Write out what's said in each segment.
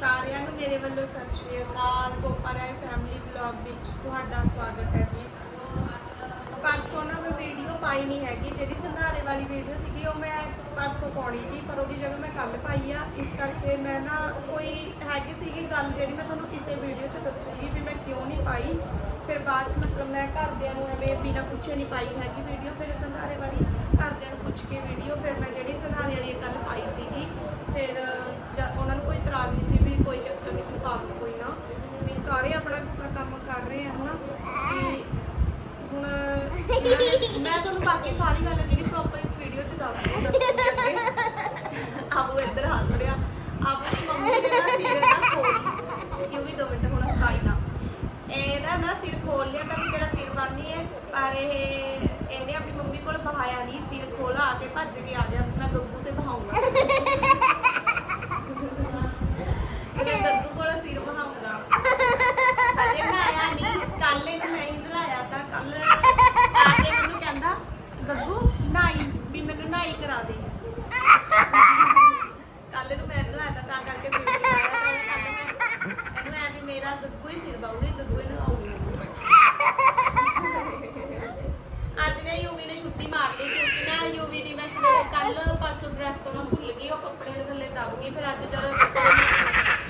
ਸਾਰਿਆਂ ਨੂੰ ਮੇਰੇ ਵੱਲੋਂ ਸਤਿ ਸ਼੍ਰੀ ਅਕਾਲ। ਗੋਪਾ ਰਾਏ ਫੈਮਿਲੀ ਵਲੌਗ ਵਿੱਚ ਤੁਹਾਡਾ ਸਵਾਗਤ ਹੈ ਜੀ। ਪਰਸੋਂ ਨਾ ਮੈਂ ਵੀਡੀਓ ਪਾਈ ਨਹੀਂ ਹੈਗੀ, ਜਿਹੜੀ ਸੰਧਾਰੇ ਵਾਲੀ ਵੀਡੀਓ ਸੀਗੀ, ਉਹ ਮੈਂ ਪਰਸੋਂ ਪਾਉਣੀ ਸੀ, ਪਰ ਉਹਦੀ ਜਗ੍ਹਾ ਮੈਂ ਕੱਲ ਪਾਈ ਆ। ਇਸ ਕਰਕੇ ਮੈਂ ਨਾ ਕੋਈ ਹੈਗੀ ਸੀਗੀ ਗੱਲ ਜਿਹੜੀ ਮੈਂ ਤੁਹਾਨੂੰ ਕਿਸੇ ਵੀਡੀਓ 'ਚ ਦੱਸੂਗੀ ਵੀ ਮੈਂ ਕਿਉਂ ਨਹੀਂ ਪਾਈ। ਫਿਰ ਬਾਅਦ 'ਚ ਮਤਲਬ ਮੈਂ ਘਰਦਿਆਂ ਨੂੰ ਐਵੇਂ ਬਿਨਾਂ ਪੁੱਛੇ ਨਹੀਂ ਪਾਈ ਹੈਗੀ ਵੀਡੀਓ ਫਿਰ ਸੰਧਾਰੇ ਵਾਲੀ ਘਰਦਿਆਂ ਨੂੰ ਪੁੱਛ ਕੇ ਵੀਡੀਓ ਫਿਰ ਮੈਂ ਜਿਹੜੀ ਸੰਧਾਰੇ ਵਾਲੀ ਕੱਲ ਪਾਈ ਸੀਗੀ, ਫਿਰ ਜਦ ਉਹਨਾਂ ਨੂੰ ਕੋਈ ਇਤਰਾਜ਼ ਨਹੀਂ ਸੀ ਵੀ ਕੋਈ ਚੱਕਰ ਨਹੀਂ ਪਾ ਦਿਓ ਕੋਈ ਨਾ ਵੀ ਸਾਰੇ ਆਪਣਾ ਆਪਣਾ ਕੰਮ ਕਰ ਰਹੇ ਆ ਹਨਾ ਵੀ ਹੁਣ ਮੈਂ- ਤੁਹਾਨੂੰ ਬਾਕੀ ਸਾਰੀ ਗੱਲ ਜਿਹੜੀ ਪ੍ਰੋਪਰ ਇਸ ਵੀਡੀਓ 'ਚ ਦੱਸ ਦੱਸੂਗੀ ਆਬੂ ਇੱਧਰ ਹੱਸ ਰਿਹਾ ਆਬੂ ਦੀ ਮੰਮੀ ਨੇ ਨਾ ਸਿਰ ਨਾ ਖੋਲੀ ਕਿਉਂ ਦੋ ਮਿੰਟ ਹੁਣ ਹਸਾਈ ਨਾ। ਇਹਦਾ ਨਾ ਸਿਰ ਖੋਲ ਲਿਆ ਤਾਂ ਵੀ ਜਿਹੜਾ ਸਿਰ ਬਣਨੀ ਹੈ, ਪਰ ਇਹ ਇਹਨੇ ਆਪਣੀ ਮੰਮੀ ਕੋਲ ਬਹਾਇਆ ਨਹੀਂ, ਸਿਰ ਖੋਲਾ ਆ ਕੇ ਭੱਜ ਕੇ ਆ ਗਿਆ, ਮੈਂ ਗੱਗੂ ਤੇ ਬਹਾਉਂਗਾ ਮੈਂ ਗੱਗੂ ਕੋਲ ਸਿਰ ਬਹਾਉਂਗਾ ਅਜੇ ਨਾ ਆਇਆ ਨਹੀਂ ਕੱਲ ਇਹਨੂੰ ਨਹੀਂ ਨਲਾਇਆ ਤਾਂ ਕੱਲ ਆ ਕੇ ਮੈਨੂੰ ਕਹਿੰਦਾ ਗੱਗੂ ਨਾਈ ਵੀ ਮੈਨੂੰ ਨਾਈ ਕਰਾ ਦੇ ਕੱਲ ਨੂੰ ਮੈਂ ਨਲਾਇਆ ਤਾਂ ਕਰਕੇ ਸਿਰ ਨਲਾਇਆ ਤਾਂ ਕੱਲ ਮੈਂ ਇਹਨੂੰ ਐ ਵੀ ਮੇਰਾ ਗੱਗੂ ਹੀ ਸਿਰ ਬਾਊਗੀ ਗੱਗੂ ਹੀ ਨਲਾਉਗੀ ਅੱਜ ਨੇ ਯੂਵੀ ਨੇ ਛੁੱਟੀ ਮਾਰ ਲਈ ਕਿਉਂਕਿ ਨਾ ਯੂਵੀ ਦੀ ਮੈਂ ਸਵੇਰੇ ਕੱਲ ਪਰਸੋਂ ਡਰੈਸ ਤੋਂ ਮੈਂ ਭੁੱਲ ਗਈ ਉਹ ਕੱਪੜੇ ਫਿਰ ਅੱਜ ਜਦੋਂ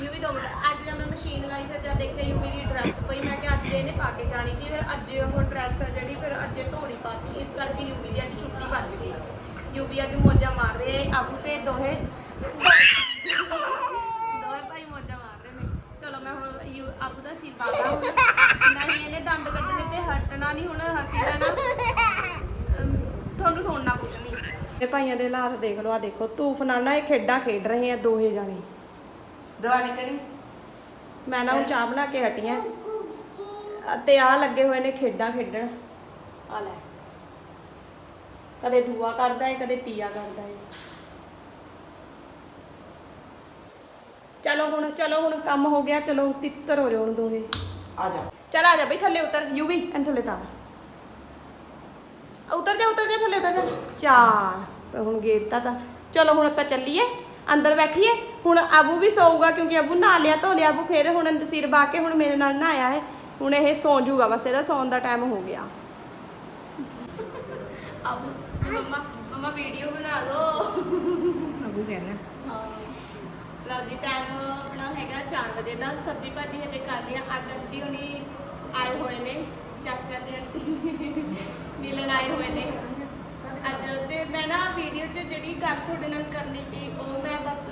ਯੂਵੀ ਦੋ ਅੱਜ ਜਦ ਮੈਂ ਮਸ਼ੀਨ ਲਾਈ, ਫਿਰ ਜਦ ਦੇਖਿਆ ਯੂਵੀ ਦੀ ਡਰੈਸ ਪਈ, ਮੈਂ ਕਿਹਾ ਅੱਜ ਇਹਨੇ ਪਾ ਕੇ ਜਾਣੀ ਸੀ। ਫਿਰ ਅੱਜ ਉਹ ਡਰੈਸ ਹੈ ਜਿਹੜੀ, ਫਿਰ ਅੱਜ ਧੋਣੀ ਪਾਤੀ। ਇਸ ਕਰਕੇ ਯੂਵੀ ਦੀ ਅੱਜ ਛੁੱਟੀ ਵੱਜ ਗਈ। ਯੂਵੀ ਅੱਜ ਮੋਜਾ ਮਾਰ ਰਹੇ ਆਬੂ ਤੇ ਦੋਹੇ। ਦੋਵੇਂ ਭਾਈ ਮੋਜਾ ਮਾਰ ਰਹੇ ਨੇ। ਚਲੋ, ਮੈਂ ਹੁਣ ਯੂ, ਆਬੂ ਦਾ ਸਿਰ ਪਾਦਾ ਹੁਣ। ਨਹੀਂ ਇਹਨੇ ਦੰਦ ਕੱਢਣੇ ਤੇ ਹਟਣਾ ਨਹੀਂ, ਹੁਣ ਹੱਸੀ ਜਾਣਾ। ਤੁਹਾਨੂੰ ਸੁਣਨਾ ਕੁਛ ਨਹੀਂ। ਇਹ ਭਾਈਆਂ ਦੇ ਹਾਲਾਤ ਦੇਖ ਲਓ ਆ ਦੇਖੋ ਤੂਫ ਨਾਲ ਨਾ ਇਹ ਖੇਡਾਂ ਖੇਡ ਰਹੇ ਆ ਦੋਹੇ ਜਾਣੇ। ਦਵਾਨੀ ਕਰੀ ਮੈਂ ਨਾ ਹੁਣ ਚਾਹ ਬਣਾ ਕੇ ਹਟੀਆਂ। ਤੇ ਆ ਲੱਗੇ ਹੋਏ ਨੇ ਖੇਡਾਂ ਖੇਡਣ। ਆ ਲੈ। ਕਦੇ ਦੂਆ ਕਰਦਾ ਹੈ ਕਦੇ ਤੀਆ ਕਰਦਾ ਹੈ ਚਲੋ ਹੁਣ ਚਲੋ ਹੁਣ ਕੰਮ ਹੋ ਗਿਆ ਚਲੋ ਤਿੱਤਰ ਹੋ ਜਾਓ ਹੁਣ ਦੋਹੇ। ਆ ਜਾ। ਚਲ ਆ ਜਾ ਬਈ ਥੱਲੇ ਉਤਰ ਯੂਵੀ ਐਂ ਥੱਲੇ ਤਾਂ। ਉਤਰ ਜਾ ਉਤਰ ਜਾ ਥੱਲੇ ਉਤਰ ਜਾ। ਚਾਰ ਤੇ ਹੁਣ ਗੇਟਤਾ ਤਾਂ ਚਲੋ ਹੁਣ ਆਪਾਂ ਚੱਲੀਏ। ਅੰਦਰ ਬੈਠੀਏ। ਹੁਣ ਆਬੂ ਵੀ ਸੌਊਗਾ ਕਿਉਂਕਿ ਆਬੂ ਨਹਾ ਲਿਆ ਧੋ ਲਿਆ। ਆਬੂ ਫੇਰ ਹੁਣ ਸਿਰ ਬਾ ਕੇ ਹੁਣ ਮੇਰੇ ਨਾਲ ਨਹਾਇਆ ਹੈ। ਹੁਣ ਇਹ ਸੌਂ ਜੂਗਾ ਬਸ ਇਹਦਾ ਸੌਣ ਦਾ ਟਾਈਮ ਹੋ ਗਿਆ। ਆਬੂ ਮਮਾ ਮਮਾ ਵੀਡੀਓ ਬਣਾ ਦੋ। ਅਬੂ ਕਹਿਣਾ ਹਾਂ। ਲਓ ਜੀ ਟਾਈਮ ਆਪਣਾ ਹੈਗਾ 4 ਵਜੇ। ਦਾ ਸਬਜ਼ੀ ਭਾਜੀ ਹਜੇ ਕਰ ਲਿਆ ਅੱਜ ਆਂਟੀ ਹੁਣੀ ਆਏ ਹੋਏ ਨੇ। ਚਾਚਾ ਤੇ ਆਂਟੀ ਮਿਲਣ ਆਏ ਹੋਏ ਨੇ। ਅੱਜ ਤੇ ਮੈਂ ਨਾ ਵੀਡੀਓ 'ਚ ਜਿਹੜੀ ਗੱਲ ਤੁਹਾਡੇ ਨਾਲ ਕਰਨੀ ਸੀ ਉਹ ਮੈਂ ਬਸ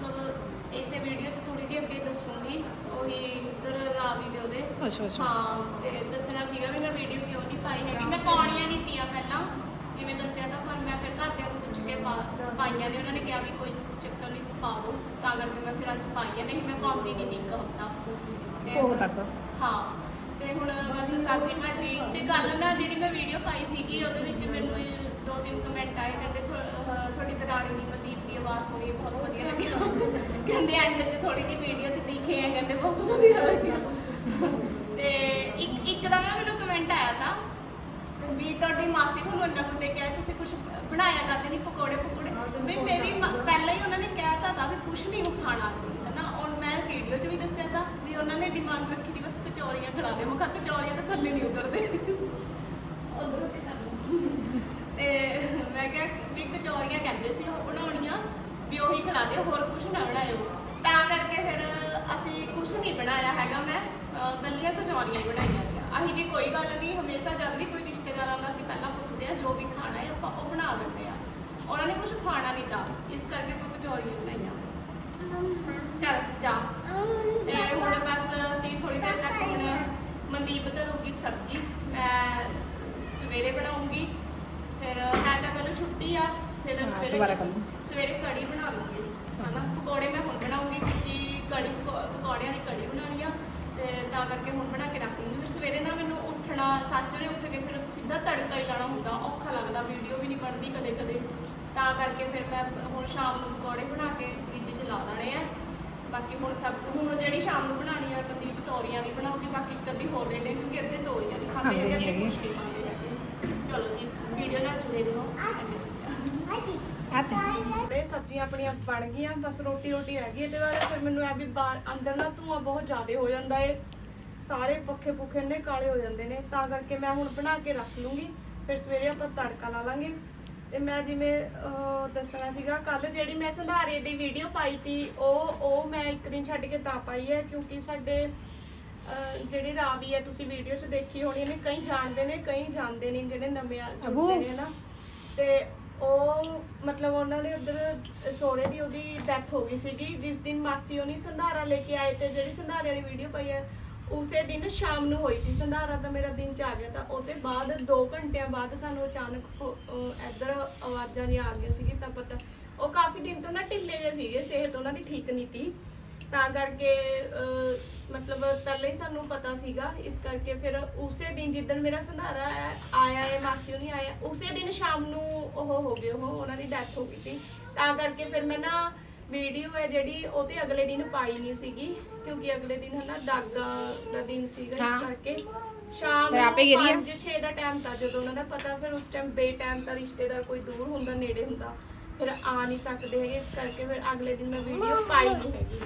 ਮਤਲਬ ਇਸੇ ਵੀਡੀਓ 'ਚ ਥੋੜੀ ਜਿਹੀ ਅੱਗੇ ਦੱਸੂਗੀ। ਉਹੀ ਉਧਰ ਰਾਵੀ ਦੇ। ਉਹਦੇ ਅੱਛਾ। ਹਾਂ ਤੇ ਦੱਸਣਾ ਸੀਗਾ ਵੀ ਮੈਂ ਵੀਡੀਓ ਕਿਉਂ ਨਹੀਂ ਪਾਈ ਹੈਗੀ। ਮੈਂ ਪਾਉਣੀਆਂ ਨਹੀਂ ਤੀਆਂ ਪਹਿਲਾਂ। ਜਿਵੇਂ ਦੱਸਿਆ ਤਾਂ ਪਰ ਮੈਂ ਫਿਰ ਘਰਦਿਆਂ ਨੂੰ ਪੁੱਛ ਕੇ ਪਾ- ਪਾਈਆਂ ਨੇ। ਉਹਨਾਂ ਨੇ ਕਿਹਾ ਵੀ ਕੋਈ ਚੱਕਰ ਨਹੀਂ ਪਾ ਦੋ ਤਾਂ ਕਰਕੇ ਮੈਂ ਫਿਰ ਅੱਜ ਪਾਈਆਂ ਨਹੀਂ ਮੈਂ ਪਾਉਂਦੀ ਨਹੀਂ ਇੱਕ ਹਫਤਾ। ਤੇ ਉਹ ਤੱਕ। ਹਾਂ। ਤੇ ਹੁਣ ਬਸ ਸਬਜ਼ੀ ਭਾਜੀ ਤੇ ਕੱਲ ਨਾ ਜਿਹੜੀ ਮੈਂ ਵੀਡੀਓ ਪਾਈ ਸੀਗੀ, ਉਹਦੇ ਵਿੱਚ ਮੈਨੂੰ ਇਹ ਦੋ ਤਿੰਨ ਕਮੈਂਟ ਆਏ, ਕਹਿੰਦੇ ਥੋ- ਅਹ ਤੁਹਾਡੀ ਦਰਾਣੀ ਦੀ ਮਨਦੀਪ ਦੀ ਆਵਾਜ਼ ਸੁਣੀ ਬਹੁਤ ਵਧੀਆ ਲੱਗਿਆ। ਕਹਿੰਦੇ ਐਂਡ 'ਚ ਥੋੜੀ ਜਿਹੀ ਵੀਡੀਓ 'ਚ ਦਿਖੇ ਆ, ਕਹਿੰਦੇ ਬਹੁਤ ਵਧੀਆ ਲੱਗਿਆ। ਤੇ ਇੱਕ ਇੱਕ ਦਾ ਨਾ ਮੈਨੂੰ ਕਮੈਂਟ ਆਇਆ ਤਾਂ, ਵੀ ਤੁਹਾਡੀ ਮਾਸੀ ਤੁਹਾਨੂੰ ਇੰਨਾ ਕੁ ਕਿਹਾ ਤੁਸੀਂ ਕੁਝ ਬਣਾਇਆ ਕਰਦੇ ਨਹੀਂ ਪਕੌੜੇ ਪਕੌੜੇ ਵੀ ਮੇਰੀ ਮਾਂ- ਪਹਿਲਾਂ ਹੀ ਉਹਨਾਂ ਨੇ ਕਹਿਤਾ ਤਾਂ ਵੀ ਕੁਝ ਨਹੀਂ ਖਾਣਾ ਸੀ। ਵੀਡੀਓ 'ਚ ਵੀ ਦੱਸਿਆ ਤਾਂ ਵੀ ਉਹਨਾਂ ਨੇ ਡਿਮਾਂਡ ਰੱਖੀ ਦੀ ਬਸ ਕਚੌਰੀਆਂ ਖਿਲਾ ਦੇ। ਮੈਂ ਕਿਹਾ ਕਚੌਰੀਆਂ ਤਾਂ ਥੱਲੇ ਨਹੀਂ ਉਤਰਦੇ। ਉੱਧਰੋਂ ਤੇ ਕਰ ਲਓ। ਤੇ ਮੈਂ ਕਿਹਾ ਵੀ ਕਚੌਰੀਆਂ ਕਹਿੰਦੇ ਸੀ ਉਹ ਬਣਾਉਣੀਆਂ ਵੀ ਉਹੀ ਖਿਲਾ ਦਿਓ ਹੋਰ ਕੁਝ ਨਾ ਬਣਾਇਓ। ਤਾਂ ਕਰਕੇ ਫਿਰ ਅਸੀਂ ਕੁਝ ਨਹੀਂ ਬਣਾਇਆ ਹੈਗਾ ਮੈਂ। ਅਹ ਗੱਲੀਆਂ ਕਚੌਰੀਆਂ ਹੀ ਬਣਾਈਆਂ ਆਹੀ ਜੀ ਕੋਈ ਗੱਲ ਨਹੀਂ ਹਮੇਸ਼ਾ ਜਦ ਵੀ ਕੋਈ ਰਿਸ਼ਤੇਦਾਰ ਆਉਂਦਾ ਅਸੀਂ ਪਹਿਲਾਂ ਪੁੱਛਦੇ ਆ ਜੋ ਵੀ ਖਾਣਾ ਹੈ ਆਪਾਂ ਉਹ ਬਣਾ ਦਿੰਦੇ ਆ ਉਹਨਾਂ ਨੇ ਕੁਝ ਖਾਣਾ ਨਹੀਂ ਤਾਂ ਇਸ ਕਰਕੇ ਆਪਾਂ ਕਚੌਰੀਆਂ ਬਣਾਈਆਂ। ਚੱਲ ਜਾ। ਤੇ ਹੁਣ ਬਸ ਅਸੀਂ ਥੋੜੀ ਦੇਰ ਤੱਕ ਹੁਣ ਮਨਦੀਪ ਧਰੂਗੀ ਸਬਜ਼ੀ ਮੈਂ ਸਵੇਰੇ ਬਣਾਉਂਗੀ। ਫਿਰ ਹੈ ਤਾਂ ਕੱਲ ਛੁੱਟੀ ਆ ਫਿਰ ਸਵੇਰੇ ਦੁਬਾਰਾ ਕੱਲ੍ਹ ਨੂੰ। ਸਵੇਰੇ ਕੜੀ ਬਣਾ ਲੂੰਗੀ ਹਨਾ? ਪਕੌੜੇ ਮੈਂ ਹੁਣ ਬਣਾਉਂਗੀ ਕਿਉਂਕਿ ਕੜੀ ਪਕੌ- ਪਕੌੜਿਆਂ ਦੀ ਕੜੀ ਬਣਾਉਣੀ ਆ ਤੇ ਤਾਂ ਕਰਕੇ ਹੁਣ ਬਣਾ ਕੇ ਰੱਖ ਲੂੰਗੀ ਫਿਰ ਸਵੇਰੇ ਨਾ ਮੈਨੂੰ ਉੱਠਣਾ ਸੱਜਰੇ ਉੱਠ ਕੇ ਫਿਰ ਸਿੱਧਾ ਤੜਕਾ ਹੀ ਲਾਣਾ ਹੁੰਦਾ ਔਖਾ ਲੱਗਦਾ ਵੀਡੀਓ ਵੀ ਨਹੀਂ ਬਣਦੀ ਕਦੇ ਕਦੇ ਤਾਂ ਕਰਕੇ ਫਿਰ ਮੈਂ ਹੁਣ ਸ਼ਾਮ ਨੂੰ ਪਕੌੜੇ ਬਣਾ ਕੇ ਫ੍ਰਿਜ 'ਚ ਲਾ ਦੇਣੇ ਆ। ਬਾਕੀ ਹੁਣ ਸਭ ਹੁਣ ਜਿਹੜੀ ਸ਼ਾਮ ਨੂੰ ਬਣਾਉਣੀ ਆ ਮਨਦੀਪ ਤੋਰੀਆਂ ਦੀ ਬਣਾਉਗੀ ਬਾਕੀ ਕਦੀ ਹੋਰ ਦੇ ਦੇ ਕਿਉਂਕਿ ਅੱਧੇ ਤੋਰੀਆਂ ਨਹੀਂ ਖਾਂਦੇ ਹੈਗੇ ਨਹੀਂ ਕੁਛ ਨਹੀਂ ਖਾਂਦੇ ਹੈਗੇ ਚਲੋ ਜੀ ਵੀਡੀਓ ਨਾਲ ਜੁੜੇ ਰਹੋ। ਤੇ ਇਹ ਸਬਜ਼ੀਆਂ ਆਪਣੀਆਂ ਬਣ ਗਈਆਂ ਬਸ ਰੋਟੀ ਰੋਟੀ ਰਹਿ ਗਈ। ਇਹਦੇ ਬਾਅਦ ਫਿਰ ਮੈਨੂੰ ਐ ਵੀ ਬਾਹਰ ਅੰਦਰ ਨਾ ਧੂਆਂ ਬਹੁਤ ਜ਼ਿਆਦਾ ਹੋ ਜਾਂਦਾ ਏ। ਸਾਰੇ ਪੱਖੇ ਪੁੱਖੇ ਨੇ ਕਾਲੇ ਹੋ ਜਾਂਦੇ ਨੇ। ਤਾਂ ਕਰਕੇ ਮੈਂ ਹੁਣ ਬਣਾ ਕੇ ਰੱਖ ਲੂੰਗੀ। ਫਿਰ ਸਵੇਰੇ ਆਪਾਂ ਤੜਕਾ ਲਾ ਲਾਂਗੇ। ਤੇ ਮੈਂ ਜਿਵੇਂ ਅਹ, ਦੱਸਣਾ ਸੀਗਾ ਕੱਲ ਜਿਹੜੀ ਮੈਂ ਸੰਧਾਰੇ ਦੀ ਵੀਡੀਓ ਪਾਈ ਸੀ ਉਹ ਉਹ ਮੈਂ ਇੱਕ ਦਿਨ ਛੱਡ ਕੇ ਤਾਂ ਪਾਈ ਹੈ ਕਿਉਂਕਿ ਸਾਡੇ ਅਹ, ਜਿਹੜੀ ਰਾਵੀ ਹੈ ਤੁਸੀਂ ਵੀਡੀਓ 'ਚ ਦੇਖੀ ਹੋਣੀ ਨੇ ਕਈ ਜਾਣਦੇ ਨੇ ਕਈ ਜਾਣਦੇ ਨਹੀਂ ਜਿਹੜੇ ਨਵੇਂ ਆ- ਜੁੜਦੇ ਨੇ ਨਾ ਤੇ ਉਹ ਮਤਲਬ ਉਹਨਾਂ ਦੇ ਉਧਰ ਸੋਹਰੇ ਦੀ ਉਹਦੀ ਡੈਥ ਹੋ ਗਈ ਸੀਗੀ ਜਿਸ ਦਿਨ ਮਾਸੀ ਉਹਨੀ ਸੰਧਾਰਾ ਲੈ ਕੇ ਆਏ ਤੇ ਜਿਹੜੀ ਸੰਧਾਰੇ ਵਾਲੀ ਵੀਡੀਓ ਪਈ ਹੈ ਉਸੇ ਦਿਨ ਸ਼ਾਮ ਨੂੰ ਹੋਈ ਸੀ। ਸੰਧਾਰਾ ਤਾਂ ਮੇਰਾ ਦਿਨ ਚ ਆ ਗਿਆ ਤਾਂ ਉਹਦੇ ਬਾਅਦ 2 ਘੰਟਿਆਂ ਬਾਅਦ ਸਾਨੂੰ ਅਚਾਨਕ ਫੋ- ਅਹ ਇੱਧਰ ਆਵਾਜ਼ਾਂ ਨਹੀਂ ਆ ਗਈਆਂ ਸੀਗੀ ਤਾਂ ਪਤਾ ਉਹ ਕਾਫੀ ਦਿਨ ਤੋਂ ਨਾ ਢਿੱਲੇ ਜਿਹੇ ਸੀਗੇ ਸਿਹਤ ਉਹਨਾਂ ਦੀ ਠੀਕ ਨਹੀਂ ਸੀ। ਤਾਂ ਕਰਕੇ ਅਹ, ਮਤਲਬ ਪਹਿਲਾਂ ਹੀ ਸਾਨੂੰ ਪਤਾ ਸੀਗਾ। ਇਸ ਕਰਕੇ ਫਿਰ ਉਸੇ ਦਿਨ ਜਿੱਦਣ ਮੇਰਾ ਸੰਧਾਰਾ ਹੈ- ਆਇਆ ਹੈ ਮਾਸੀ ਨਹੀਂ ਆਇਆ ਉਸੇ ਦਿਨ ਸ਼ਾਮ ਨੂੰ ਉਹ ਹੋ ਗਏ ਉਹ ਉਹਨਾਂ ਦੀ ਡੈਥ ਹੋ ਗਈ ਸੀ। ਤਾਂ ਕਰਕੇ ਫਿਰ ਮੈਂ ਨਾ ਵੀਡੀਓ ਹੈ ਜਿਹੜੀ ਉਹ ਤੇ ਅਗਲੇ ਦਿਨ ਪਾਈ ਨਹੀਂ ਸੀਗੀ ਕਿਉਂਕਿ ਅਗਲੇ ਦਿਨ ਹਨਾ ਦਾਗਾ ਦਾ ਦਿਨ ਸੀਗਾ ਇਸ। ਕਰਕੇ ਸ਼ਾਮ ਫਿਰ ਆਪੇ ਗਿਰੀ ਆ? 5-6 ਦਾ ਟਾਈਮ ਤਾਂ ਜਦੋਂ ਉਹਨਾਂ ਦਾ ਪਤਾ ਫਿਰ ਉਸ ਟਾਈਮ ਬੇ ਟਾਈਮ ਤਾਂ ਰਿਸ਼ਤੇਦਾਰ ਕੋਈ ਦੂਰ ਹੁੰਦਾ ਨੇੜੇ ਹੁੰਦਾ ਫਿਰ ਆ ਨਹੀਂ ਸਕਦੇ ਹੈਗੇ ਇਸ ਕਰਕੇ ਫਿਰ ਅਗਲੇ ਦਿਨ ਮੈਂ ਵੀਡੀਓ ਪਾਈ ਨਹੀਂ ਹੈਗੀ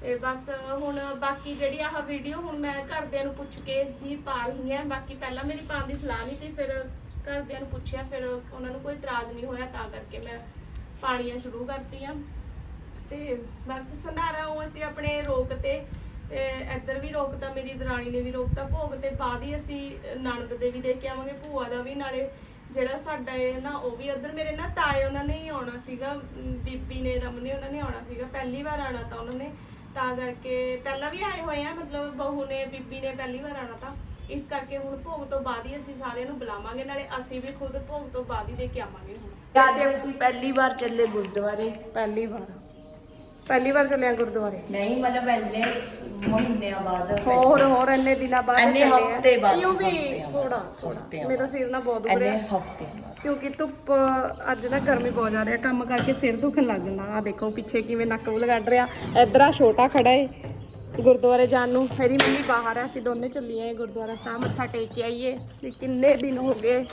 ਤੇ ਬਸ ਹੁਣ ਬਾਕੀ ਜਿਹੜੀ ਆਹ ਵੀਡੀਓ ਹੁਣ ਮੈਂ ਘਰਦਿਆਂ ਨੂੰ ਪੁੱਛ ਕੇ ਹੀ ਪਾ ਰਹੀ ਹਾਂ ਬਾਕੀ ਪਹਿਲਾਂ ਮੇਰੀ ਪਾਉਣ ਦੀ ਸਲਾਹ ਨਹੀਂ ਸੀ ਫਿਰ ਘਰਦਿਆਂ ਨੂੰ ਪੁੱਛਿਆ ਫਿਰ ਉਹਨਾਂ ਨੂੰ ਕੋਈ ਇਤਰਾਜ਼ ਨਹੀਂ ਹੋਇਆ ਤਾਂ ਕਰਕੇ ਮੈਂ ਪਾਣੀਆਂ ਸ਼ੁਰੂ ਕਰਤੀਆਂ ਤੇ ਬਸ ਸੰਧਾਰਾ ਉਹ ਅਸੀਂ ਆਪਣੇ ਰੋਕ ਤੇ ਤੇ ਇੱਧਰ ਵੀ ਰੋਕਤਾ ਮੇਰੀ ਦਰਾਣੀ ਨੇ ਵੀ ਰੋਕਤਾ ਭੋਗ ਤੇ ਬਾਅਦ ਹੀ ਅਸੀਂ ਨਣਦ ਦੇ ਵੀ ਦੇ ਕੇ ਆਵਾਂਗੇ ਭੂਆ ਦਾ ਵੀ ਨਾਲੇ ਜਿਹੜਾ ਸਾਡਾ ਇਹ ਨਾ ਉਹ ਵੀ ਉੱਧਰ ਮੇਰੇ ਨਾ ਤਾਏ ਉਹਨਾਂ ਨੇ ਹੀ ਆਉਣਾ ਸੀਗਾ ਬੀਬੀ ਨੇ ਰਮ ਨੇ ਉਹਨਾਂ ਨੇ ਆਉਣਾ ਸੀਗਾ ਪਹਿਲੀ ਵਾਰ ਆਣਾ ਤਾਂ ਉਹਨਾਂ ਨੇ ਤਾਂ ਕਰਕੇ ਪਹਿਲਾਂ ਵੀ ਆਏ ਹੋਏ ਆ ਮਤਲਬ ਬਹੂ ਨੇ ਬੀਬੀ ਨੇ ਪਹਿਲੀ ਵਾਰ ਆਣਾ ਤਾਂ ਇਸ ਕਰਕੇ ਹੁਣ ਭੋਗ ਤੋਂ ਬਾਅਦ ਹੀ ਅਸੀਂ ਸਾਰਿਆਂ ਨੂੰ ਬੁਲਾਵਾਂਗੇ ਨਾਲੇ ਅਸੀਂ ਵੀ ਖੁਦ ਭੋਗ ਤੋਂ ਬਾਅਦ ਹੀ ਦੇ ਕੇ ਆਵਾਂਗੇ ਹੁਣ। ਅੱਜ ਅਸੀਂ ਪਹਿਲੀ ਵਾਰ ਚੱਲੇ ਗੁਰਦੁਆਰੇ? ਪਹਿਲੀ ਵਾਰ। ਪਹਿਲੀ ਵਾਰ ਚੱਲਿਆ ਗੁਰਦੁਆਰੇ? ਨਹੀਂ ਮਤਲਬ ਇੰਨੇ ਮਹੀਨਿਆਂ ਬਾਅਦ ਹੋਰ ਹੋਰ ਇੰਨੇ ਦਿਨਾਂ ਬਾਅਦ ਇੰਨੇ ਚੱਲੇ ਆ। ਹਫ਼ਤੇ ਬਾਅਦ, ਇਉਂ ਵੀ ਹਫ਼ਤਿਆਂ ਬਾਅਦ, ਥੋੜਾ ਹਫ਼ਤਿਆਂ ਥੋੜਾ ਮੇਰਾ ਸਿਰ ਨਾ ਬਹੁਤ ਦੁਖ ਇੰਨੇ ਰਿਹਾ ਹਫ਼ਤੇ ਕਿਉਂਕਿ ਧੁੱਪ ਅੱਜ ਨਾ ਗਰਮੀ ਬਹੁਤ ਜ਼ਿਆਦਾ ਹੈ ਕੰਮ ਕਰਕੇ ਸਿਰ ਦੁਖਣ ਲੱਗ ਜਾਂਦਾ। ਆ ਦੇਖੋ ਪਿੱਛੇ ਕਿਵੇਂ ਨੱਕ ਬੁਲ ਕੱਢ ਰਿਹਾ। ਇੱਧਰ ਆ ਛੋਟਾ ਖੜਾ ਏ ਗੁਰਦੁਆਰੇ ਜਾਣ ਨੂੰ। ਮੇਰੀ ਮੰਮੀ ਬਾਹਰ ਆ ਅਸੀਂ ਦੋਨੇ ਚੱਲੀਏ ਗੁਰਦੁਆਰਾ ਸਾਹਿਬ ਮੱਥਾ ਟੇਕ ਕੇ ਆਈਏ। ਤੇ ਕਿੰਨੇ ਦਿਨ ਹੋ ਗਏ?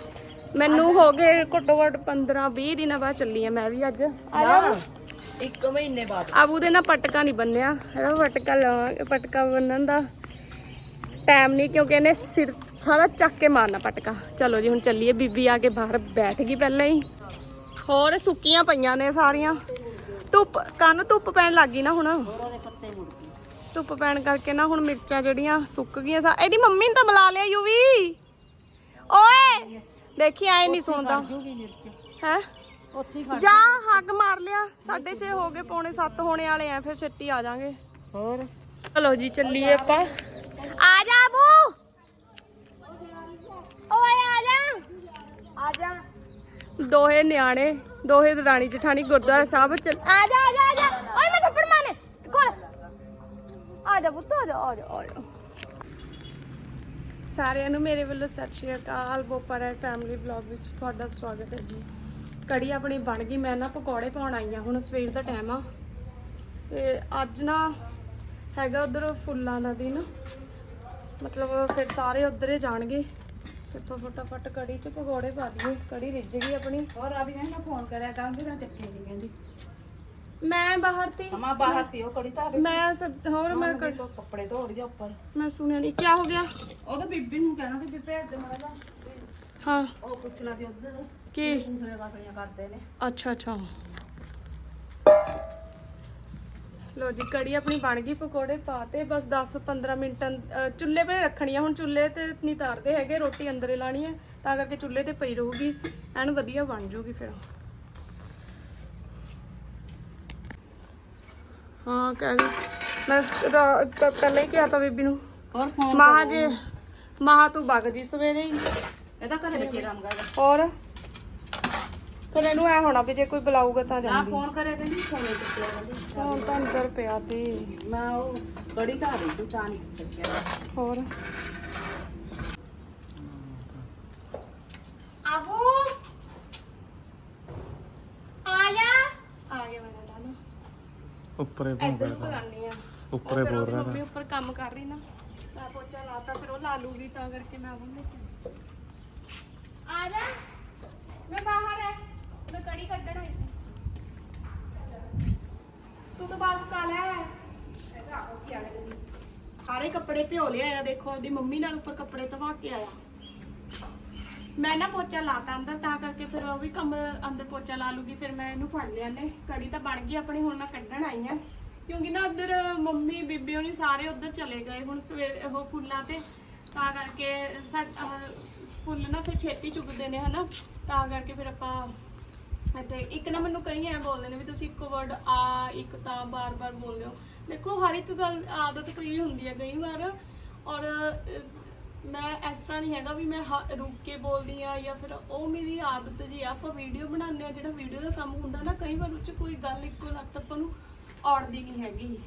ਮੈਨੂੰ ਹੋ ਗਏ ਘੱਟੋ ਘੱਟ 15 20 ਦਿਨਾਂ ਬਾਅਦ ਚੱਲੀ ਆ ਮੈਂ ਵੀ ਅੱਜ। ਆ ਜਾ ਇੱਕ ਮਹੀਨੇ ਬਾਅਦ। ਆਬੂ ਦੇ ਨਾ ਪਟਕਾ ਨਹੀਂ ਬੰਨਿਆ। ਇਹਦਾ ਪਟਕਾ ਲਵਾਂਗੇ ਪਟਕਾ ਬੰਨਣ ਦਾ ਟਾਈਮ ਨਹੀਂ ਕਿਉਂਕਿ ਇਹਨੇ ਸਿਰ ਸਾਰਾ ਚੱਕ ਕੇ ਮਾਰਨਾ ਪਟਕਾ। ਚਲੋ ਜੀ ਹੁਣ ਚੱਲੀਏ। ਬੀਬੀ ਆ ਕੇ ਬਾਹਰ ਬੈਠ ਗਈ ਪਹਿਲਾਂ ਹੀ। ਹੋਰ ਸੁੱਕੀਆਂ ਪਈਆਂ ਨੇ ਸਾਰੀਆਂ। ਧੁੱਪ ਕੰਨ ਧੁੱਪ ਪੈਣ ਲੱਗ ਗਈ ਨਾ ਹੁਣ। ਧੁੱਪ ਪੈਣ ਕਰਕੇ ਨਾ ਹੁਣ ਮਿਰਚਾਂ ਜਿਹੜੀਆਂ ਸੁੱਕ ਗਈਆਂ ਸਾ ਇਹਦੀ ਮੰਮੀ ਨੂੰ ਤਾਂ ਬੁਲਾ ਲਿਆ ਯੂਵੀ ਓਏ! ਦੇਖੀ ਆਏ ਨਹੀਂ ਸੁਣਦਾ ਹੈ? ਜਾ ਹੱਗ ਮਾਰ ਲਿਆ। 6:30 ਹੋ ਗਏ ਪੌਣੇ 7 ਹੋਣੇ ਵਾਲੇ ਆ ਫਿਰ ਛੇਤੀ ਆ ਜਾਾਂਗੇ। ਹੋਰ? ਚਲੋ ਜੀ ਚੱਲੀਏ ਆਪਾਂ। ਆ ਜਾ ਬੂ। ਓਏ ਆ ਜਾ। ਆ ਜਾ। ਦੋਹੇ ਨਿਆਣੇ ਦੋਹੇ ਦਰਾਣੀ ਜਠਾਣੀ ਗੁਰਦੁਆਰਾ ਸਾਹਿਬ ਚੱਲ ਆ ਜਾ ਆ ਜਾ ਆ ਜਾ। ਓਏ ਮੈਂ ਥੱਪੜ ਮਾਰਨੇ। ਕੋਲ। ਆ ਜਾ ਪੁੱਤ ਆ ਜਾ ਆ ਜਾ ਆ ਜਾ। ਸਾਰਿਆਂ ਨੂੰ ਮੇਰੇ ਵੱਲੋਂ ਸਤਿ ਸ਼੍ਰੀ ਅਕਾਲ ਬੋਪਰਾ ਫੈਮਿਲੀ ਵਲੌਗ ਵਿੱਚ ਤੁਹਾਡਾ ਸਵਾਗਤ ਹੈ ਜੀ। ਕੜੀ ਆਪਣੀ ਬਣ ਗਈ ਮੈਂ ਨਾ ਪਕੌੜੇ ਪਾਉਣ ਆਈ ਆ ਹੁਣ ਸਵੇਰ ਦਾ ਟਾਈਮ ਆ। ਤੇ ਅੱਜ ਨਾ ਹੈਗਾ ਉਧਰ ਫੁੱਲਾਂ ਦਾ ਦਿਨ ਮਤਲਬ ਫਿਰ ਸਾਰੇ ਉਧਰ ਹੀ ਜਾਣਗੇ। ਤੇ ਫਟਾਫਟ ਕੜੀ ਚ ਪਕੌੜੇ ਪਾ ਦਈਏ ਕੜੀ ਰਿੱਝ ਗਈ ਆਪਣੀ। ਹੋਰ ਆ ਵੀ ਨਾ ਫੋਨ ਕਰਿਆ ਕਰਾਂਗੇ ਨਾ ਚੱਕੇ ਨਹੀਂ ਕਹਿੰਦੀ। ਮੈਂ ਬਾਹਰ ਤੀ। ਹਮਾ ਬਾਹਰ ਤੀ ਉਹ ਕੜੀ ਧਾਰ ਮੈਂ ਸਭ ਹੋਰ ਮੈਂ ਕੱਪੜੇ ਧੋੜ ਜਾ ਉੱਪਰ। ਮੈਂ ਸੁਣਿਆ ਨਹੀਂ ਕੀ ਹੋ ਗਿਆ? ਉਹ ਤਾਂ ਬੀਬੀ ਨੂੰ ਕਹਿਣਾ ਤੇ ਬੀਬੀ ਅੱਜ ਮਾਰਾ ਹਾਂ। ਉਹ ਪੁੱਛਣਾ ਵੀ ਉਧਰ। ਕੀ? ਦੂਸਰੇ ਕਰਦੇ ਨੇ। ਅੱਛਾ ਅੱਛਾ। ਲੋ ਜੀ ਕੜੀ ਆਪਣੀ ਬਣ ਗਈ ਪਕੌੜੇ ਪਾਤੇ ਬਸ 10 15 ਮਿੰਟ ਚੁੱਲ੍ਹੇ 'ਤੇ ਰੱਖਣੀ ਆ ਹੁਣ ਚੁੱਲ੍ਹੇ ਤੇ ਨਹੀਂ ਤਾਰਦੇ ਹੈਗੇ ਰੋਟੀ ਅੰਦਰੇ ਲਾਣੀ ਹੈ ਤਾਂ ਕਰਕੇ ਚੁੱਲ੍ਹੇ ਤੇ ਪਈ ਰਹੂਗੀ ਐਨ ਵਧੀਆ ਬਣ ਜੂਗੀ ਫਿਰ। ਹਾਂ ਕਹਿ ਮੈਂ ਪਹਿਲਾਂ ਹੀ ਕਿਹਾ ਤਾਂ ਬੀਬੀ ਨੂੰ। ਹੋਰ ਫੋਨ ਮਹਾ ਜੇ ਮਹਾ ਤੂੰ ਵਗ ਜੀ ਸਵੇਰੇ ਹੀ। ਇਹਦਾ ਘਰੇ ਰੱਖੇ ਰਾਮਗਾ ਹੋਰ? ਫਿਰ ਇਹਨੂੰ ਐ ਹੋਣਾ ਵੀ ਜੇ ਕੋਈ ਬੁਲਾਊਗਾ ਤਾਂ ਆ ਜਾਂਦੀ। ਫੋਨ ਕਰਿਆ ਕਹਿੰਦੀ ਫੋਨੇ ਚੁੱਕਿਆ ਕਹਿੰਦੀ ਹੁਣ ਤਾਂ ਅੰਦਰ ਪਿਆ ਤੇ। ਮੈਂ ਉਹ ਕੜੀ ਧਾਰ ਰਹੀ ਤੂੰ ਤਾਂ ਨਹੀਂ ਚੱਕਿਆ। ਹੋਰ? ਆਬੂ? ਆ ਜਾ। ਆ ਗਿਆ ਮੈਂ ਨਾ ਉੱਪਰੇ ਇੱਧਰ ਨੂੰ ਕਰਾਨੀ ਆ। ਉੱਪਰੇ ਫਿਰ ਬੋਲ ਉਹਦੀ ਰਿਹਾ ਮੰਮੀ ਉੱਪਰ ਕੰਮ ਕਰ ਰਹੀ ਨਾ। ਮੈਂ ਪੋਚਾ ਲਾਤਾ ਫਿਰ ਉਹ ਲਾ ਲੂਗੀ ਤਾਂ ਕਰਕੇ ਮੈਂ ਆਉਂਗੀ ਆ ਜਾ। ਮੈਂ ਬਾਹਰ ਹੈ ਮੈਂ ਕੜੀ ਕੱਢਣਾ ਹੈ ਤੂੰ ਤਾਂ ਬਾਸ ਕਾ ਲੈ ਸਾਰੇ ਕੱਪੜੇ ਭਿਓ ਲਿਆ ਆ, ਦੇਖੋ, ਉਹਦੀ ਮੰਮੀ ਨਾਲ ਉੱਪਰ ਕੱਪੜੇ ਧਵਾ ਕੇ ਆਇਆ। ਮੈਂ ਨਾ ਪੋਚਾ ਲਾਤਾ ਅੰਦਰ, ਤਾਂ ਕਰਕੇ ਫਿਰ ਉਹ ਵੀ ਕਮਰ ਅੰਦਰ ਪੋਚਾ ਲਾ ਲੂਗੀ, ਫਿਰ ਮੈਂ ਇਹਨੂੰ ਫੜ ਲਿਆ ਨੇ। ਕੜੀ ਤਾਂ ਬਣ ਗਈ ਆਪਣੀ, ਹੁਣ ਮੈਂ ਕੱਢਣ ਆਈ ਆ ਕਿਉਂਕਿ ਨਾ ਉੱਧਰ ਮੰਮੀ, ਬੀਬੀ ਹੋਣੀ ਸਾਰੇ ਉੱਧਰ ਚਲੇ ਗਏ, ਹੁਣ ਸਵੇਰ ਉਹ ਫੁੱਲਾਂ ਤੇ। ਤਾਂ ਕਰਕੇ ਸਾ- ਅਹ ਫੁੱਲ ਨਾ ਫਿਰ ਛੇਤੀ ਚੁਗਦੇ ਨੇ, ਹਨਾ। ਤਾਂ ਕਰਕੇ ਫਿਰ ਆਪਾਂ ਅਤੇ ਇੱਕ ਨਾ ਮੈਨੂੰ ਕਈ ਐ ਬੋਲਦੇ ਨੇ ਵੀ ਤੁਸੀਂ ਇੱਕੋ ਵਰਡ ਆ, ਇੱਕ ਤਾਂ, ਬਾਰ-ਬਾਰ ਬੋਲਦੇ ਹੋ। ਦੇਖੋ, ਹਰ ਇੱਕ ਗੱਲ ਆਦਤ ਕਈ ਹੁੰਦੀ ਹੈ, ਕਈ ਵਾਰ। ਔਰ ਮੈਂ ਇਸ ਤਰ੍ਹਾਂ ਨਹੀਂ ਹੈਗਾ ਵੀ ਮੈਂ ਹ- ਰੁਕ ਕੇ ਬੋਲਦੀ ਆ ਜਾਂ ਫਿਰ ਉਹ ਮੇਰੀ ਆਦਤ ਜੀ ਆ। ਆਪਾਂ ਵੀਡੀਓ ਬਣਾਉਂਦੇ ਆ ਜਿਹੜਾ ਵੀਡੀਓ ਦਾ ਕੰਮ ਹੁੰਦਾ ਨਾ, ਕਈ ਵਾਰ ਉੱਚ ਕੋਈ ਗੱਲ ਇੱਕੋ ਲੱਤ ਆਪਾਂ ਨੂੰ ਔੜਦੀ ਨਹੀਂ ਹੈਗੀ।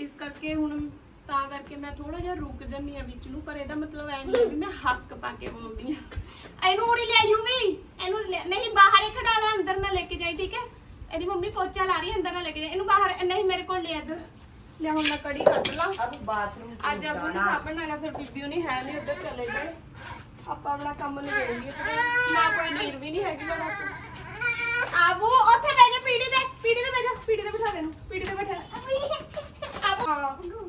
ਇਸ ਕਰਕੇ ਹੁਣ ਤਾਂ ਕਰਕੇ ਮੈਂ ਥੋੜਾ ਜਿਹਾ ਰੁਕ ਜੰਨੀ ਆ ਵਿੱਚ ਨੂੰ ਪਰ ਇਹਦਾ ਮਤਲਬ ਐ ਨਹੀਂ ਵੀ ਮੈਂ ਹੱਕ ਪਾ ਕੇ ਬੋਲਦੀ ਆ ਇਹਨੂੰ ਹੁਣੀ ਲੈ ਜੂ ਵੀ ਇਹਨੂੰ ਨਹੀਂ ਬਾਹਰ ਹੀ ਖੜਾ ਲੈ ਅੰਦਰ ਨਾ ਲੈ ਕੇ ਜਾਈ ਠੀਕ ਹੈ? ਇਹਦੀ ਮੰਮੀ ਪੋਚਾ ਲਾ ਰਹੀ ਹੈ ਅੰਦਰ ਨਾ ਲੈ ਕੇ ਜਾਈ। ਇਹਨੂੰ ਬਾਹਰ ਨਹੀਂ ਮੇਰੇ ਕੋਲ ਲੈ ਇੱਧਰ ਲੈ ਹੁਣ ਮੈਂ ਕੜੀ ਕੱਢ ਲਾਂ। ਅਬ ਬਾਥਰੂਮ ਅੱਜ ਆਪਾਂ ਨੂੰ ਸਾਬਣ ਨਾਲਾ ਫਿਰ ਬੀਬੀ ਨਹੀਂ ਹੈ ਨਹੀਂ ਉੱਧਰ ਚਲੇ ਗਏ। ਆਪਾਂ ਆਪਣਾ ਕੰਮ ਨਿਬੇੜੀਏ ਫਿਰ। ਨਾ ਕੋਈ ਨੀਰ ਵੀ ਨਹੀਂ ਹੈਗੀ ਬਸ। ਆਬੂ ਉੱਥੇ ਬਹਿ ਜਾ ਪੀੜੀ ਤੇ ਪੀੜੀ ਤੇ ਬਹਿ ਜਾ ਪੀੜੀ ਤੇ ਬਿਠਾ ਦੇ ਨੂੰ ਪੀੜੀ ਤੇ ਬਿਠਾ ਆਬੂ। ਹਾਂ।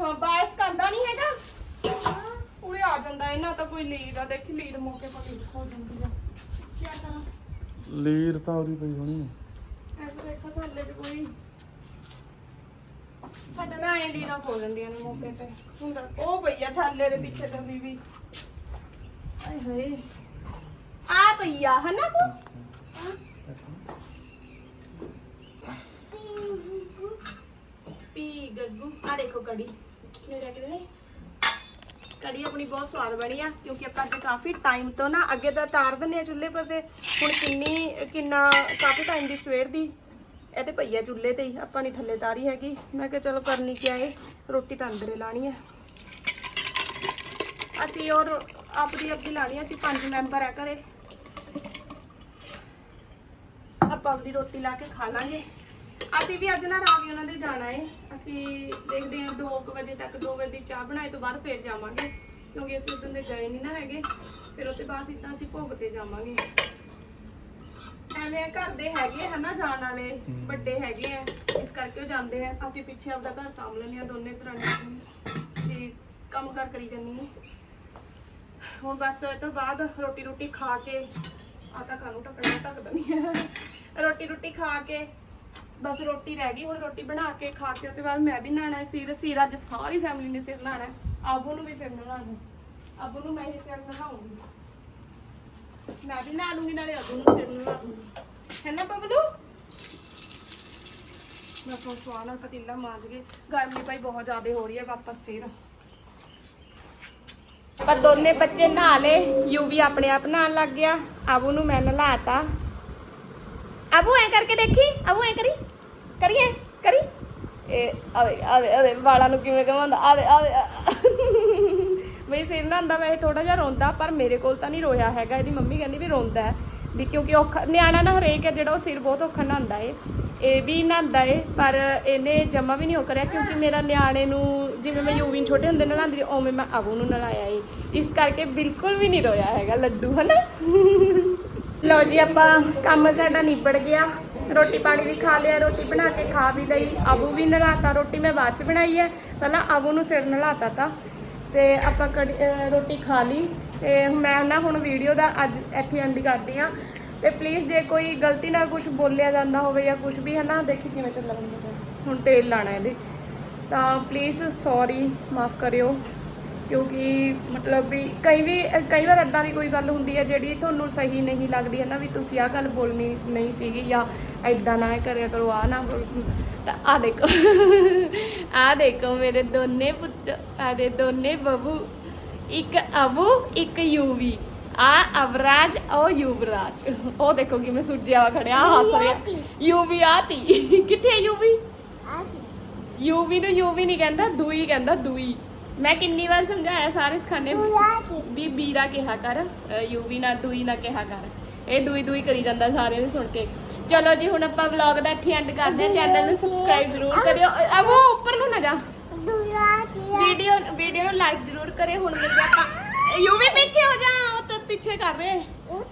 ਹਾਂ ਬਾਸ ਕਰਦਾ ਨਹੀਂ ਹੈਗਾ। ਉਰੇ ਆ ਜਾਂਦਾ ਇਹਨਾਂ ਤਾਂ ਕੋਈ ਲੀਰ ਆ ਦੇਖੀ ਲੀਰ ਮੌਕੇ ਪਤੀ ਹੋ ਜਾਂਦੀ ਆ। ਕੀ ਕਰਾਂ? ਲੀਰ ਤਾਂ ਉਹਦੀ ਪਈ ਹੋਣੀ ਐਸੇ ਦੇਖੋ ਥੱਲੇ ਤੇ ਕੋਈ ਸਾਡਾ ਨਾ ਇਹ ਲੀਰਾਂ ਹੋ ਜਾਂਦੀਆਂ ਨੇ ਮੌਕੇ ਤੇ। ਹੁੰਦਾ ਉਹ ਪਈਆ ਥੱਲੇ ਦੇ ਪਿੱਛੇ ਤਾਂ ਬੀਬੀ ਆਏ ਹੋਏ। ਆ ਪਈਆ ਹਨਾ ਕੋ? ਪੀ ਗੱਗੂ। ਆ ਦੇਖੋ ਕੜੀ। ਮੇਰੇ ਕਿਹਦੇ ਕੜੀ ਆਪਣੀ ਬਹੁਤ ਸਵਾਦ ਬਣੀ ਆ ਕਿਉਂਕਿ ਆਪਾਂ ਅੱਜ ਕਾਫੀ ਟਾਈਮ ਤੋਂ ਨਾ ਅੱਗੇ ਤਾਂ ਤਾਰ ਦਿੰਦੇ ਆ ਚੁੱਲ੍ਹੇ ਪਰ ਤੇ ਹੁਣ ਕਿੰਨੀ ਕਿੰਨਾ ਕਾਫੀ ਟਾਈਮ ਦੀ ਸਵੇਰ ਦੀ ਇਹ ਤੇ ਪਈ ਆ ਚੁੱਲ੍ਹੇ ਤੇ ਹੀ ਆਪਾਂ ਨਹੀਂ ਥੱਲੇ ਤਾਰੀ ਹੈਗੀ ਮੈਂ ਕਿਹਾ ਚਲੋ ਕਰਨੀ ਕੀ ਆਏ ਰੋਟੀ ਤਾਂ ਅੰਦਰੇ ਲਾਣੀ ਆ ਅਸੀਂ ਔਰ ਆਪਣੀ ਅੱਗੀ ਲਾਣੀ ਆ, ਅਸੀਂ ਪੰਜ ਮੈਂਬਰ ਆ ਘਰੇ ਆਪਾਂ ਆਪਣੀ ਰੋਟੀ ਲਾ ਕੇ ਖਾ ਲਾਂਗੇ ਅਸੀਂ ਵੀ ਅੱਜ ਨਾ ਰਾਵੀ ਉਹਨਾਂ ਦੇ ਜਾਣਾ ਏ। ਅਸੀਂ ਦੇਖਦੇ ਹਾਂ 2 ਵਜੇ ਤੱਕ 2 ਵਜੇ ਦੀ ਚਾਹ ਬਣਾਏ ਤੋਂ ਬਾਅਦ ਫੇਰ ਜਾਵਾਂਗੇ। ਕਿਉਂਕਿ ਅਸੀਂ ਉਦੋਂ ਦੇ ਗਏ ਨਹੀਂ ਨਾ ਹੈਗੇ। ਫਿਰ ਉੱਤੇ ਬਾਅਦ ਸਿੱਧਾ ਅਸੀਂ ਭੋਗ ਤੇ ਜਾਵਾਂਗੇ। ਐਵੇਂ ਘਰ ਦੇ ਹੈਗੇ ਹਨਾ ਜਾਣ ਵਾਲੇ। ਵੱਡੇ ਹੈਗੇ ਆ। ਇਸ ਕਰਕੇ ਉਹ ਜਾਂਦੇ ਆ। ਅਸੀਂ ਪਿੱਛੇ ਆਪਦਾ ਘਰ ਸਾਂਭ ਲੈਂਦੇ ਆ ਦੋਨੇ ਤਰ੍ਹਾਂ ਤੇ ਕੰਮ ਕਰ ਕਰੀ ਜਾਂਦੀ ਆ ਹੁਣ ਬਸ ਇਹ ਤੋਂ ਬਾਅਦ ਰੋਟੀ ਰੋਟੀ ਖਾ ਕੇ ਆ ਤਾਂ ਕਾਨੂੰ ਟੱਕਣਾ ਢੱਕ ਦਨੀ ਰੋਟੀ ਰੋਟੀ ਖਾ ਕੇ ਬਸ ਰੋਟੀ ਰਹਿ ਗਈ, ਹੁਣ ਰੋਟੀ ਬਣਾ ਕੇ ਖਾ ਕੇ, ਉਹਦੇ ਬਾਅਦ ਮੈਂ ਵੀ ਨਹਾਣਾ ਹੈ, ਸਿਰ ਸਿਰ ਅੱਜ ਸਾਰੀ ਫੈਮਿਲੀ ਨੇ ਸਿਰ ਨਹਾਣਾ ਆਬੂ ਨੂੰ ਵੀ ਸਿਰ ਨਹਾਉਣਾ ਆਬੂ ਨੂੰ ਮੈਂ ਹੀ ਸਿਰ ਨਹਾਉਂਗੀ। ਮੈਂ ਵੀ ਨਹਾ ਲੂੰਗੀ, ਨਾਲੇ ਆਬੂ ਨੂੰ ਸਿਰ ਨਹਾ ਦੂੰਗੀ। ਹੈ ਨਾ ਬਬਲੂ? ਮੈਂ ਸੋ ਸਵਾਲ ਨਾਲ ਪਤੀਲਾ ਮਾਂਜ ਕੇ, ਗਰਮੀ ਭਾਈ ਬਹੁਤ ਜ਼ਿਆਦਾ ਹੋ ਰਹੀ ਹੈ, ਵਾਪਸ ਫੇਰ। ਪਰ ਦੋਨੇ ਬੱਚੇ ਨਹਾ ਲਏ, ਯੂ ਵੀ ਆਪਣੇ ਆਪ ਨਹਾਉਣ ਲੱਗ ਗਿਆ ਆਬੂ ਨੂੰ ਮੈਂ ਨਲਾਤਾ ਆਬੂ ਐ ਕਰਕੇ ਦੇਖੀ? ਆਬੂ ਐ ਕਰੀ? ਕਰੀਏ? ਕਰੀ? ਇਹ ਆਦੇ ਆਦੇ ਆਦੇ ਵਾਲਾਂ ਨੂੰ ਕਿਵੇਂ ਕਮਾਉਂਦਾ ਆਦੇ ਆਦੇ ਮੇਰੀ ਸਿਰ ਨਹਾਉਂਦਾ ਵੈਸੇ ਥੋੜਾ ਜਿਹਾ ਰੋਂਦਾ, ਪਰ ਮੇਰੇ ਕੋਲ ਤਾਂ ਨਹੀਂ ਰੋਇਆ ਹੈਗਾ। ਇਹਦੀ ਮੰਮੀ ਕਹਿੰਦੀ ਵੀ ਰੋਂਦਾ ਹੈ, ਵੀ ਕਿਉਂਕਿ ਔਖਾ, ਨਿਆਣਾ ਨਾ ਹਰੇਕ ਹੈ, ਜਿਹੜਾ ਉਹ ਸਿਰ ਬਹੁਤ ਔਖਾ ਨਹਾਉਂਦਾ ਏ। ਇਹ ਵੀ ਨਹਾਉਂਦਾ ਏ, ਪਰ ਇਹਨੇ ਜਮਾ ਵੀ ਨਹੀਂ ਹੋ ਕਰਿਆ, ਕਿਉਂਕਿ ਮੇਰਾ ਨਿਆਣੇ ਨੂੰ ਜਿਵੇਂ ਮੈਂ ਯੂਵੀਨ ਛੋਟੇ ਹੁੰਦੇ ਨਹਾਉਂਦੀ ਉਵੇਂ ਮੈਂ ਅਬੂ ਨੂੰ ਨਲਾਇਆ ਏ। ਇਸ ਕਰਕੇ ਬਿਲਕੁਲ ਵੀ ਨਹੀਂ ਰੋਇਆ ਹੈਗਾ, ਲੱਡੂ, ਹਨਾ? ਲਓ ਜੀ, ਆਪਾਂ ਕੰਮ ਸਾਡਾ ਨਿਬੜ ਗਿਆ। ਰੋਟੀ ਪਾਣੀ ਵੀ ਖਾ ਲਿਆ, ਰੋਟੀ ਬਣਾ ਕੇ ਖਾ ਵੀ ਲਈ। ਆਬੂ ਵੀ ਨਲਾਤਾ ਰੋਟੀ, ਮੈਂ ਬਾਅਦ ਚ ਬਣਾਈ ਹੈ। ਪਹਿਲਾਂ ਆਬੂ ਨੂੰ ਸਿਰ ਨਲਾਤਾ ਤਾ। ਤੇ ਆਪਾਂ ਕੜੀ ਰੋਟੀ ਖਾ ਲਈ। ਤੇ ਮੈਂ ਨਾ ਹੁਣ ਵੀਡੀਓ ਦਾ ਅੱਜ ਇੱਥੇ ਐਂਡ ਕਰਦੀ ਆ ਤੇ ਪਲੀਜ਼ ਜੇ ਕੋਈ ਗਲਤੀ ਨਾਲ ਕੁਝ ਬੋਲਿਆ ਜਾਂਦਾ ਹੋਵੇ ਜਾਂ ਕੁਝ ਵੀ ਹੈ ਨਾ ਦੇਖੀ ਕਿਵੇਂ ਚੱਲ ਰਿਹਾ ਹੁਣ ਤੇਲ ਲਾਣਾ ਇਹਦੇ। ਤਾਂ ਪਲੀਜ਼ ਸੌਰੀ ਮਾਫ ਕਰਿਓ। ਕਿਉਂਕਿ ਮਤਲਬ ਵੀ ਕਈ ਵੀ ਕਈ ਵਾਰ ਇਦਾਂ ਦੀ ਕੋਈ ਗੱਲ ਹੁੰਦੀ ਹੈ ਜਿਹੜੀ ਤੁਹਾਨੂੰ ਸਹੀ ਨਹੀਂ ਲੱਗਦੀ ਹੈ ਨਾ ਵੀ ਤੁਸੀਂ ਆਹ ਗੱਲ ਬੋਲਣੀ ਨਹੀਂ ਸੀਗੀ ਜਾਂ ਇਦਾਂ ਨਾ ਕਰਿਆ ਕਰੋ ਆ ਨਾ। ਤਾਂ ਆ ਦੇਖੋ ਆ ਦੇਖੋ ਮੇਰੇ ਦੋਨੇ ਪੁੱਤ ਆ ਦੇ ਦੋਨੇ ਬਬੂ ਇੱਕ ਅਬੂ ਇੱਕ ਯੂਵੀ ਆ ਅਵਰਾਜ ਉਹ ਯੁਵਰਾਜ। ਉਹ ਦੇਖੋ ਕਿਵੇਂ ਸੁੱਜਿਆ ਵਾ ਖੜਿਆ ਹੱਸ ਰਿਹਾ। ਯੂਵੀ ਆਤੀ। ਕਿੱਥੇ ਯੂਵੀ? ਯੂਵੀ ਨੂੰ ਯੂਵੀ ਨਹੀਂ ਕਹਿੰਦਾ ਦੂਈ ਕਹਿੰਦਾ ਦੂਈ। ਮੈਂ ਕਿੰਨੀ ਵਾਰ ਸਮਝਾਇਆ ਸਾਰੇ ਸਖਾਨੇ ਵੀ ਵੀਰਾ ਕਿਹਾ ਕਰ ਯੂਵੀ ਨਾ ਦੂਈ ਨਾ ਕਿਹਾ ਕਰ। ਇਹ ਦੂਈ ਦੂਈ ਕਰੀ ਜਾਂਦਾ ਸਾਰਿਆਂ ਦੇ ਸੁਣ ਕੇ। ਚਲੋ ਜੀ ਹੁਣ ਆਪਾਂ ਵਲੌਗ ਦਾ ਇੱਥੇ ਐਂਡ ਕਰਦੇ ਹਾਂ। ਚੈਨਲ ਨੂੰ ਸਬਸਕ੍ਰਾਈਬ ਜ਼ਰੂਰ ਕਰਿਓ। ਅ, ਉਹ ਉੱਪਰ ਨੂੰ ਨਾ ਜਾ। ਵੀਡੀਓ ਵੀਡੀਓ ਨੂੰ ਲਾਈਕ ਜ਼ਰੂਰ ਕਰਿਓ। ਹੁਣ ਮਿਲਦੇ ਆਪਾਂ। ਯੂਵੀ ਪਿੱਛੇ ਹੋ ਜਾ ਉਹ ਤਾਂ ਪਿੱਛੇ ਕਰ ਰਹੇ।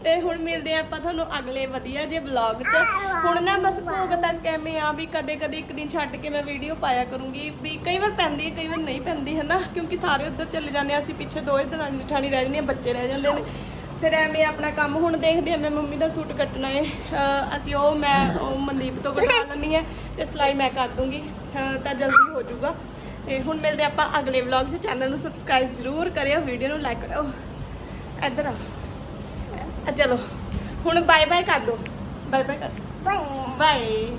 ਤੇ ਹੁਣ ਮਿਲਦੇ ਆ ਆਪਾਂ ਤੁਹਾਨੂੰ ਅਗਲੇ ਵਧੀਆ ਜੇ ਵਲੌਗ 'ਚ। ਹੁਣ ਨਾ ਬਸ ਭੋਗ ਤੱਕ ਐਵੇਂ ਆ ਵੀ ਕਦੇ ਕਦੇ ਇੱਕ ਦਿਨ ਛੱਡ ਕੇ ਮੈਂ ਵੀਡੀਓ ਪਾਇਆ ਕਰੂੰਗੀ ਵੀ ਕਈ ਵਾਰ ਪੈਂਦੀ ਹੈ, ਕਈ ਵਾਰ ਨਹੀਂ ਪੈਂਦੀ ਹੈ ਨਾ, ਕਿਉਂਕਿ ਸਾਰੇ ਉੱਧਰ ਚਲੇ ਜਾਂਦੇ ਆ, ਅਸੀਂ ਪਿੱਛੇ ਦੋਏ ਦਰਾਣੀ ਜਠਾਣੀ ਰਹਿ ਜਾਂਦੀਆਂ ਬੱਚੇ ਰਹਿ ਜਾਂਦੇ ਨੇ। ਫਿਰ ਐਵੇਂ ਆਪਣਾ ਕੰਮ ਹੁਣ ਦੇਖਦੇ ਆ, ਮੈਂ ਮੰਮੀ ਦਾ ਸੂਟ ਕੱਟਣਾ ਏ। ਅਸੀਂ ਉਹ, ਮੈਂ, ਉਹ ਮਨਦੀਪ ਤੋਂ ਕਢਵਾ ਲੈਣੀ ਹੈ ਤੇ ਸਿਲਾਈ ਮੈਂ ਕਰ ਦੂੰਗੀ। ਤਾਂ ਜਲਦੀ ਹੋ ਜਾਊਗਾ। ਤੇ ਹੁਣ ਮਿਲਦੇ ਆਪਾਂ ਅਗਲੇ ਵਲੌਗ 'ਚ। ਚੈਨਲ ਨੂੰ ਸਬਸਕ੍ਰਾਈਬ ਜ਼ਰੂਰ ਕਰਿਓ ਵੀਡੀਓ ਨੂੰ ਲਾਈਕ ਕਰਿਓ। ਇੱਧਰ ਆ। ਚਲੋ। ਹੁਣ ਬਾਏ ਬਾਏ ਕਰ ਦੋ। ਬਾਏ ਬਾਏ ਕਰ ਬਾਏ ਬਾਏ